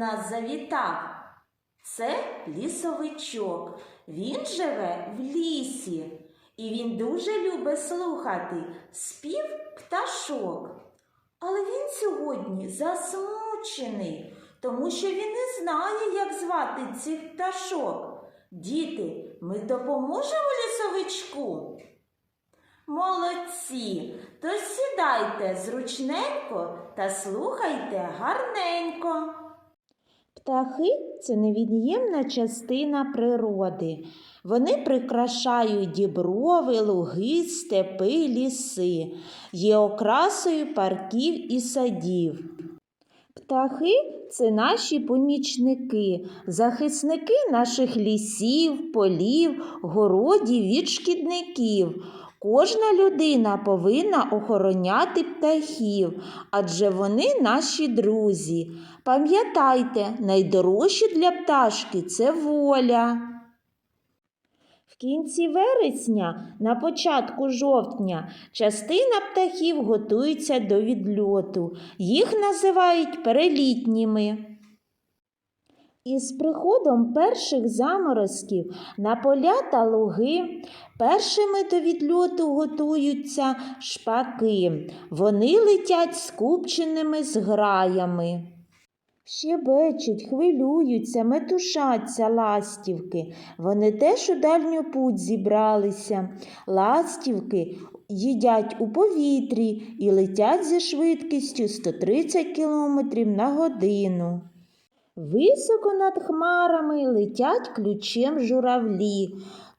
нас завітав? Це лісовичок. Він живе в лісі, і він дуже любить слухати спів пташок. Але він сьогодні засмучений, тому що він не знає, як звати цих пташок. Діти, ми допоможемо лісовичку? Молодці, то сідайте зручненько та слухайте гарненько. Птахи це невід'ємна частина природи. Вони прикрашають діброви, луги, степи, ліси, є окрасою парків і садів. Птахи це наші помічники, захисники наших лісів, полів, городів від шкідників. Кожна людина повинна охороняти птахів, адже вони наші друзі. Пам'ятайте, найдорожче для пташки це воля. В кінці вересня, на початку жовтня, частина птахів готується до відльоту. Їх називають перелітніми. Із приходом перших заморозків на поля та луги першими до відльоту готуються шпаки. Вони летять скупченими зграями. Щебечуть, хвилюються, метушаться ластівки. Вони теж у дальню путь зібралися. Ластівки їдять у повітрі і летять зі швидкістю 130 км на годину. Високо над хмарами летять ключем журавлі.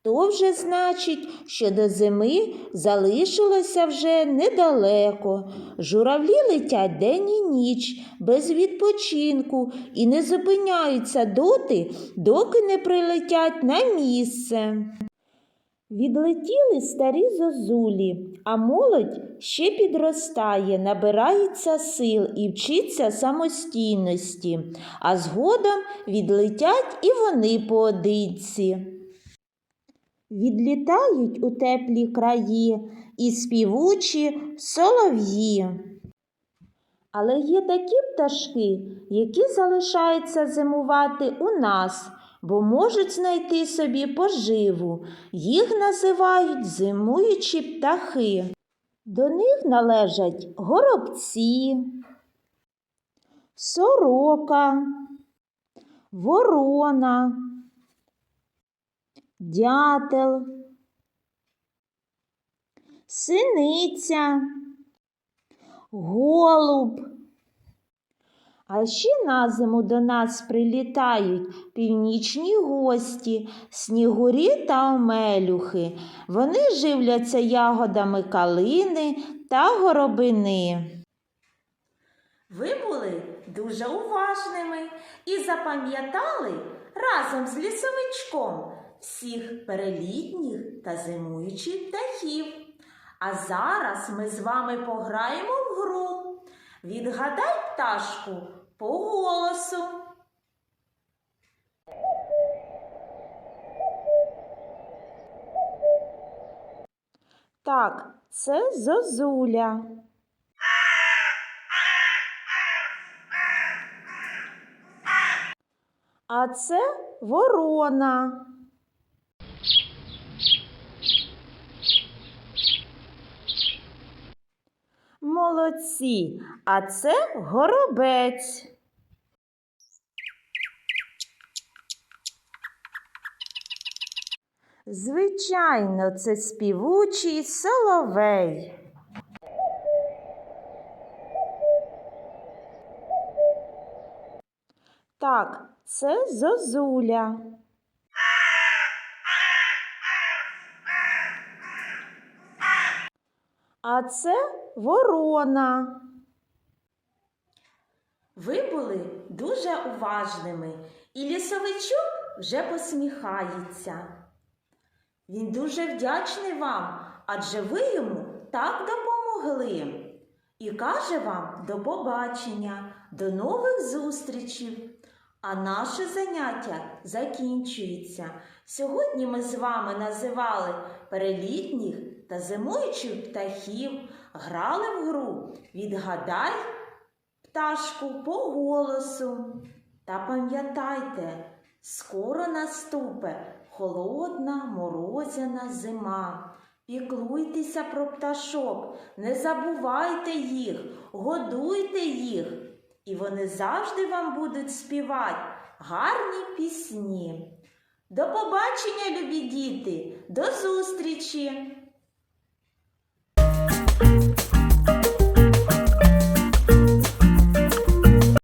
То вже значить, що до зими залишилося вже недалеко. Журавлі летять день і ніч, без відпочинку і не зупиняються доти, доки не прилетять на місце. Відлетіли старі зозулі, а молодь ще підростає, набирається сил і вчиться самостійності, а згодом відлетять і вони поодинці. Відлітають у теплі краї і співучі солов'ї. Але є такі пташки, які залишаються зимувати у нас, бо можуть знайти собі поживу. Їх називають зимуючі птахи. До них належать горобці, сорока, ворона, дятел, синиця, голуб. А ще на зиму до нас прилітають північні гості, снігурі та омелюхи. Вони живляться ягодами калини та горобини. Ви були дуже уважними і запам'ятали разом з лісовичком всіх перелітніх та зимуючих птахів. А зараз ми з вами пограємо в гру. Відгадай пташку по голосу. Так, це зозуля. А це ворона. Молодці, а це горобець. Звичайно, це співучий соловей. Так, це зозуля. А це ворона. Ви були дуже уважними, і лісовичок вже посміхається. Він дуже вдячний вам, адже ви йому так допомогли. І каже вам до побачення, до нових зустрічей. А наше заняття закінчується. Сьогодні ми з вами називали перелітніх та зимуючих птахів, грали в гру Відгадай пташку по голосу. Та пам'ятайте, скоро наступе холодна морозяна зима. Піклуйтеся про пташок, не забувайте їх, годуйте їх, і вони завжди вам будуть співати гарні пісні. До побачення, любі діти, до зустрічі! Bye.